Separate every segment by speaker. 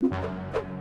Speaker 1: you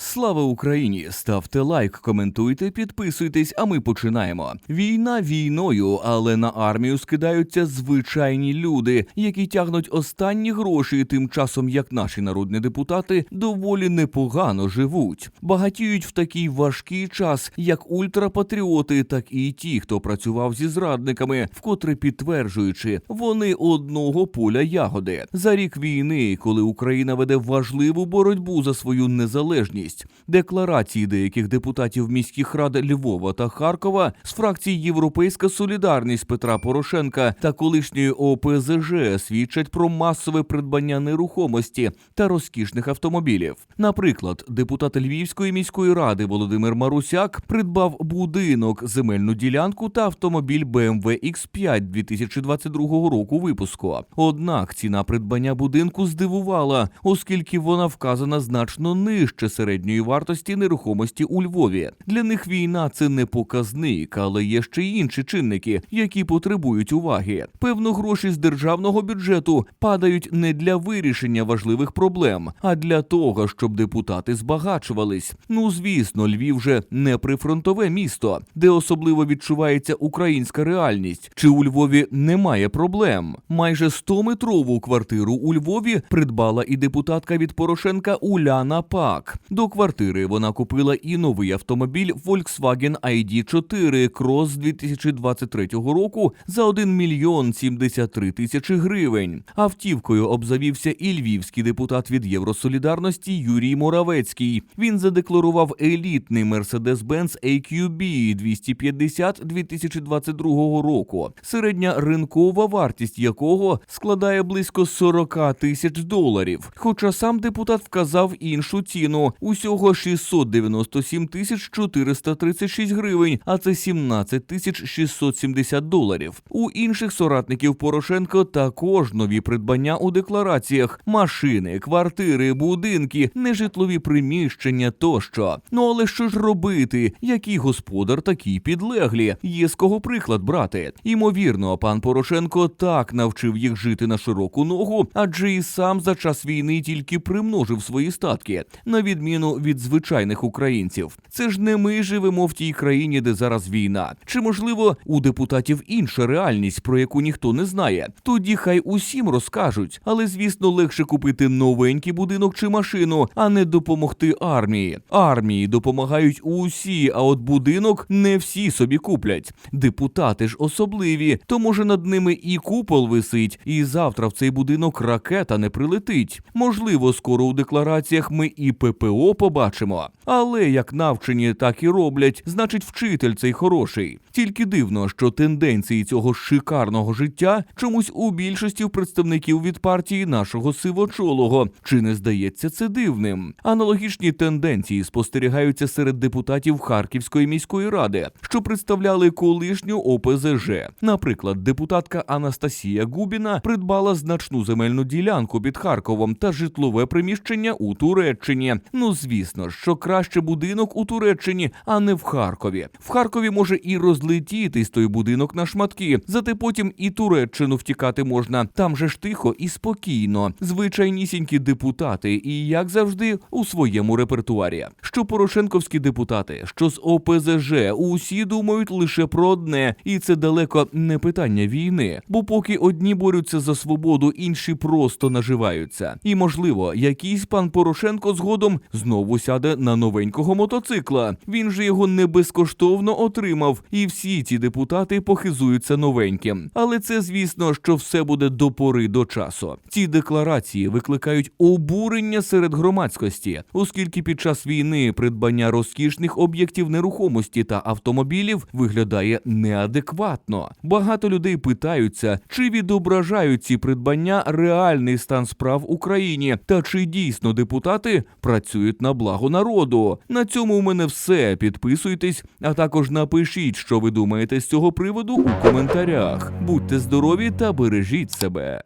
Speaker 1: Слава Україні! Ставте лайк, коментуйте, підписуйтесь, а ми починаємо. Війна війною, але на армію скидаються звичайні люди, які тягнуть останні гроші, тим часом як наші народні депутати доволі непогано живуть. Багатіють в такий важкий час, як ультрапатріоти, так і ті, хто працював зі зрадниками, вкотре підтверджуючи, вони одного поля ягоди. За рік війни, коли Україна веде важливу боротьбу за свою незалежність, декларації деяких депутатів міських рад Львова та Харкова з фракцій Європейська Солідарність Петра Порошенка та колишньої ОПЗЖ свідчать про масове придбання нерухомості та розкішних автомобілів. Наприклад, депутат Львівської міської ради Володимир Марусяк придбав будинок, земельну ділянку та автомобіль BMW X5 2022 року випуску. Однак ціна придбання будинку здивувала, оскільки вона вказана значно нижче середньої вартості нерухомості у Львові. Для них війна це не показник, але є ще й інші чинники, які потребують уваги. Певно, гроші з державного бюджету падають не для вирішення важливих проблем, а для того, щоб депутати збагачувались. Ну звісно, Львів вже не прифронтове місто, де особливо відчувається українська реальність. Чи у Львові немає проблем? Майже 100-метрову квартиру у Львові придбала і депутатка від Порошенка Уляна Пак. До квартири вона купила і новий автомобіль Volkswagen ID4 Cross 2023 року за 1 мільйон 73 тисячі гривень. Автівкою обзавівся і львівський депутат від Євросолідарності Юрій Моравецький. Він задекларував елітний Mercedes-Benz AQB 250 2022 року, середня ринкова вартість якого складає близько 40 тисяч доларів. Хоча сам депутат вказав іншу ціну усього 697 тисяч 436 гривень, а це 17 тисяч 670 доларів. У інших соратників Порошенко також нові придбання у деклараціях: машини, квартири, будинки, нежитлові приміщення тощо. Ну але що ж робити? Який господар, такі підлеглі? Є з кого приклад брати. Імовірно, пан Порошенко так навчив їх жити на широку ногу, адже і сам за час війни тільки примножив свої статки, на відміну від звичайних українців. Це ж не ми живемо в тій країні, де зараз війна. Чи можливо у депутатів інша реальність, про яку ніхто не знає? Тоді хай усім розкажуть, але звісно легше купити новенький будинок чи машину, а не допомогти армії. Армії допомагають усі, а от будинок не всі собі куплять. Депутати ж особливі, то може над ними і купол висить, і завтра в цей будинок ракета не прилетить. Можливо, скоро у деклараціях ми і ППО побачимо. Але як навчені, так і роблять, значить, вчитель цей хороший. Тільки дивно, що тенденції цього шикарного життя чомусь у більшості представників від партії нашого сивочолого. Чи не здається це дивним? Аналогічні тенденції спостерігаються серед депутатів Харківської міської ради, що представляли колишню ОПЗЖ. Наприклад, депутатка Анастасія Губіна придбала значну земельну ділянку під Харковом та житлове приміщення у Туреччині. Ну звісно, що краще будинок у Туреччині, а не в Харкові. В Харкові може і розлетітись той будинок на шматки, зате потім і Туреччину втікати можна. Там же ж тихо і спокійно. Звичайнісінькі депутати, і як завжди, у своєму репертуарі. Що порошенковські депутати, що з ОПЗЖ, усі думають лише про одне, і це далеко не питання війни. Бо поки одні борються за свободу, інші просто наживаються. І можливо, якийсь пан Порошенко згодом знову сяде на новенького мотоцикла. Він же його не безкоштовно отримав, і всі ці депутати похизуються новеньким. Але це, звісно, що все буде до пори до часу. Ці декларації викликають обурення серед громадськості, оскільки під час війни придбання розкішних об'єктів нерухомості та автомобілів виглядає неадекватно. Багато людей питаються, чи відображають ці придбання реальний стан справ в Україні, та чи дійсно депутати працюють на благо народу. На цьому у мене все. Підписуйтесь, а також напишіть, що ви думаєте з цього приводу у коментарях. Будьте здорові та бережіть себе.